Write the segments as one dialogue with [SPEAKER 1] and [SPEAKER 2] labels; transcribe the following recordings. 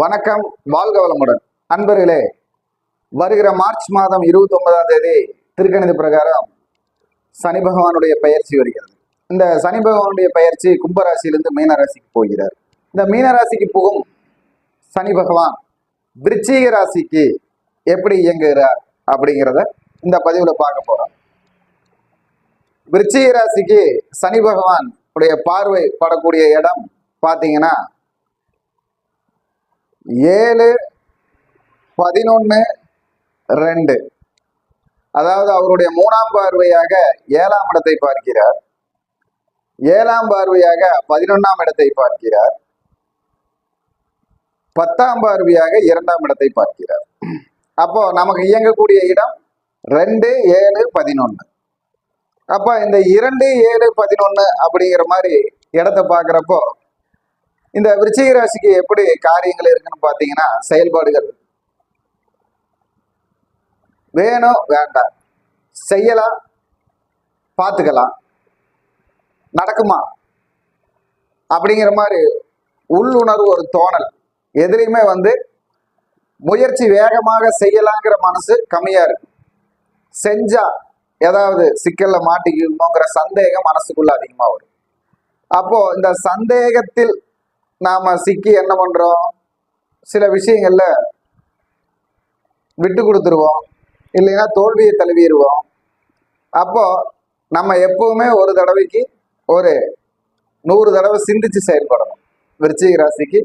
[SPEAKER 1] வணக்கம் வாழ்க வளமுடன். அன்பர்களே வருகிற மார்ச் மாதம் இருபத்தி ஒன்பதாம் தேதி திருக்கணித பிரகாரம் சனி பகவானுடைய பயிற்சி வருகிறது. இந்த சனி பகவானுடைய பயிற்சி கும்பராசியிலிருந்து மீனராசிக்கு போகிறார். இந்த மீனராசிக்கு போகும் சனி பகவான் விருச்சிக ராசிக்கு எப்படி இயங்குகிறார் அப்படிங்கிறத இந்த பதிவில் பார்க்க போறோம். விருச்சிக ராசிக்கு சனி பகவான் உடைய பார்வை படக்கூடிய இடம் பார்த்தீங்கன்னா ஏழு பதினொன்று ரெண்டு. அதாவது அவருடைய மூணாம் பார்வையாக ஏழாம் இடத்தை பார்க்கிறார். ஏழாம் பார்வையாக பதினொன்னாம் இடத்தை பார்க்கிறார். பத்தாம் பார்வையாக இரண்டாம் இடத்தை பார்க்கிறார். அப்போ நமக்கு இயங்கக்கூடிய இடம் ரெண்டு ஏழு பதினொன்று அப்போ இந்த இரண்டு ஏழு பதினொன்று அப்படிங்கிற மாதிரி இடத்த பார்க்குறப்போ இந்த விருச்சிக ராசிக்கு எப்படி காரியங்கள் இருக்குன்னு பார்த்தீங்கன்னா செயல்பாடுகள். வேணும் வேண்டாம். செய்யலாம் பார்த்துக்கலாம். நடக்குமா? அப்படிங்கிற மாதிரி உள்ளுணர்வு ஒரு தோணல். எதுலையுமே வந்து முயற்சி வேகமாக செய்யலாங்கிற மனசு கம்மியா இருக்கு செஞ்சா ஏதாவது சிக்கல்ல மாட்டிக்குமோங்கிற சந்தேகம் மனசுக்குள்ள அதிகமா வரும். அப்போ இந்த சந்தேகத்தில் நாம் சிக்கி என்ன பண்ணுறோம் சில விஷயங்களில் விட்டு கொடுத்துருவோம். இல்லைன்னா தோல்வியை தழுவிடுவோம். அப்போது நம்ம எப்பவுமே ஒரு தடவைக்கு ஒரு நூறு தடவை சிந்திச்சு செயல்படணும். விருச்சிக ராசிக்கு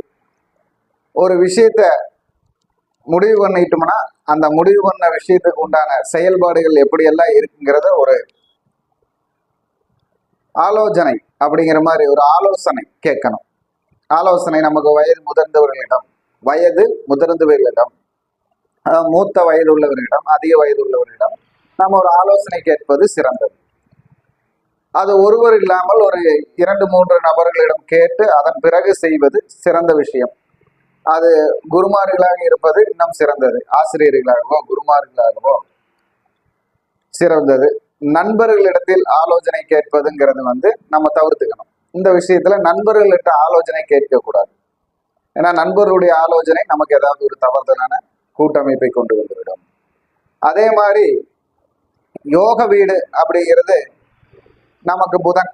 [SPEAKER 1] ஒரு விஷயத்த முடிவு பண்ணிட்டோம்னா அந்த முடிவு பண்ண விஷயத்துக்கு உண்டான செயல்பாடுகள் எப்படியெல்லாம் இருக்குங்கிறத ஒரு ஆலோசனை அப்படிங்கிற மாதிரி ஒரு ஆலோசனை கேட்கணும். ஆலோசனை நமக்கு வயது முதிர்ந்தவர்களிடம் வயது முதிர்ந்தவர்களிடம் மூத்த வயது உள்ளவர்களிடம் அதிக வயது உள்ளவர்களிடம் நம்ம ஒரு ஆலோசனை கேட்பது சிறந்தது. அது ஒருவர் இல்லாமல் ஒரு இரண்டு மூன்று நபர்களிடம் கேட்டு அதன் பிறகு செய்வது சிறந்த விஷயம். அது குருமார்களாக இருப்பது இன்னும் சிறந்தது. ஆசிரியர்களாகவோ குருமார்களாகவோ சிறந்தது. நண்பர்களிடத்தில் ஆலோசனை கேட்பதுங்கிறது வந்து நம்ம தவிர்த்துக்கணும். இந்த விஷயத்துல நண்பர்கள்ட்ட ஆலோசனை கேட்கக்கூடாது ஏன்னா நண்பர்களுடைய ஆலோசனை நமக்கு ஏதாவது ஒரு தவறுதலான கூட்டமைப்பை கொண்டு வந்துவிடும். அதே மாதிரி யோக வீடு அப்படிங்கிறது நமக்கு புதன்.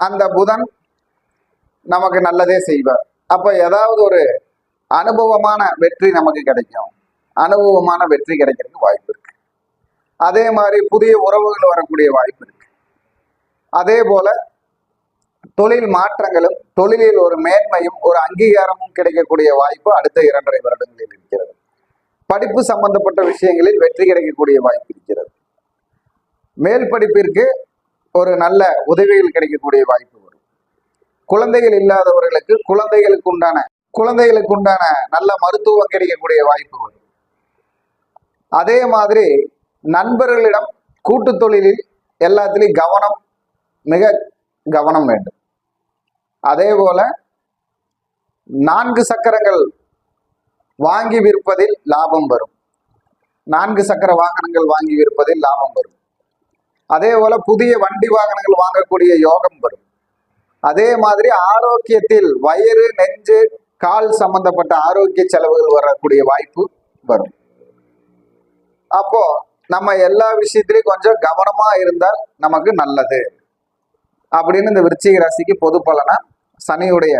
[SPEAKER 1] அந்த புதன் நமக்கு நல்லதே செய்வார். அப்போ ஏதாவது ஒரு அனுபவமான வெற்றி நமக்கு கிடைக்கும். அனுபவமான வெற்றி கிடைக்கிறதுக்கு வாய்ப்பு இருக்கு. அதே மாதிரி புதிய உறவுகள் வரக்கூடிய வாய்ப்பு இருக்கு. அதே போல தொழில் மாற்றங்களும் தொழிலில் ஒரு மேன்மையும் ஒரு அங்கீகாரமும் கிடைக்கக்கூடிய வாய்ப்பு அடுத்த இரண்டரை வருடங்களில் இருக்கிறது. படிப்பு சம்பந்தப்பட்ட விஷயங்களில் வெற்றி கிடைக்கக்கூடிய வாய்ப்பு இருக்கிறது. மேல் படிப்பிற்கு ஒரு நல்ல உதவிகள் கிடைக்கக்கூடிய வாய்ப்பு வரும். குழந்தைகள் இல்லாதவர்களுக்கு குழந்தைகளுக்கு உண்டான குழந்தைகளுக்கு உண்டான நல்ல மருத்துவம் கிடைக்கக்கூடிய வாய்ப்பு வரும். அதே மாதிரி நண்பர்களிடம் கூட்டு தொழிலில் எல்லாத்திலையும் கவனம் மிக கவனம் வேண்டும். அதே போல நான்கு சக்கரங்கள் வாங்கி விற்பதில் லாபம் வரும். நான்கு சக்கர வாகனங்கள் வாங்கி விற்பதில் லாபம் வரும். அதே போல புதிய வண்டி வாகனங்கள் வாங்கக்கூடிய யோகம் வரும். அதே மாதிரி ஆரோக்கியத்தில் வயிறு நெஞ்சு கால் சம்பந்தப்பட்ட ஆரோக்கிய செலவுகள் வரக்கூடிய வாய்ப்பு வரும். அப்போ நம்ம எல்லா விஷயத்திலையும் கொஞ்சம் கவனமா இருந்தால் நமக்கு நல்லது. அப்படின்னு இந்த விருச்சிக ராசிக்கு பொது பலனா சனியுடைய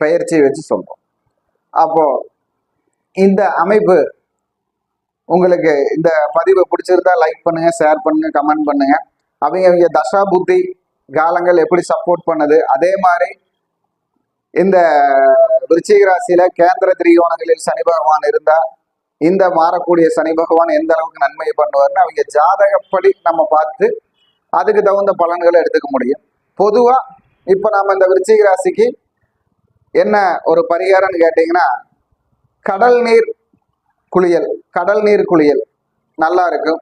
[SPEAKER 1] பெயர்ச்சியை வச்சு சொல்றோம். அப்போ இந்த அமைப்பு உங்களுக்கு இந்த பதிவு பிடிச்சிருந்தா லைக் பண்ணுங்க ஷேர் பண்ணுங்க கமெண்ட் பண்ணுங்க. அவங்க அவங்க தசா புத்தி காலங்கள் எப்படி சப்போர்ட் பண்ணுது அதே மாதிரி இந்த விருச்சிக ராசியில கேந்திர திரிகோணங்களில் சனி பகவான் இருந்தா இந்த மாறக்கூடிய சனி பகவான் எந்த அளவுக்கு நன்மை பண்ணுவார்னு அவங்க ஜாதகப்படி நம்ம பார்த்து அதுக்கு தகுந்த பலன்களை எடுத்துக்க முடியும். பொதுவா இப்போ நாம் இந்த விருச்சிக ராசிக்கு என்ன ஒரு பரிகாரம்னு கேட்டிங்கன்னா கடல் நீர் குளியல் கடல் நீர் குளியல் நல்லா இருக்கும்.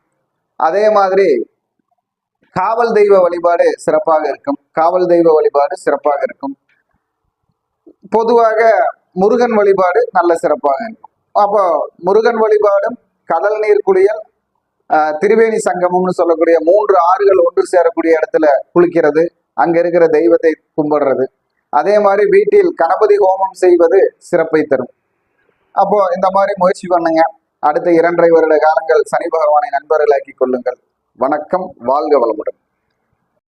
[SPEAKER 1] அதே மாதிரி காவல் தெய்வ வழிபாடு சிறப்பாக இருக்கும். காவல் தெய்வ வழிபாடு சிறப்பாக இருக்கும். பொதுவாக முருகன் வழிபாடு நல்ல சிறப்பாக இருக்கும். அப்போ முருகன் வழிபாடும் கடல் நீர் குளியல் திரிவேணி சங்கமம்னு சொல்லக்கூடிய மூன்று ஆறுகள் ஒன்று சேரக்கூடிய இடத்துல குளிக்கிறது. அங்க இருக்கிற தெய்வத்தை கும்பிடுறது. அதே மாதிரி வீட்டில் கணபதி ஹோமம் செய்வது சிறப்பை தரும். அப்போ இந்த மாதிரி முயற்சி பண்ணுங்க. அடுத்த இரண்டரை வருட காலங்கள் சனி பகவானை நண்பர்களாக்கி கொள்ளுங்கள். வணக்கம் வாழ்க வளமுடன்.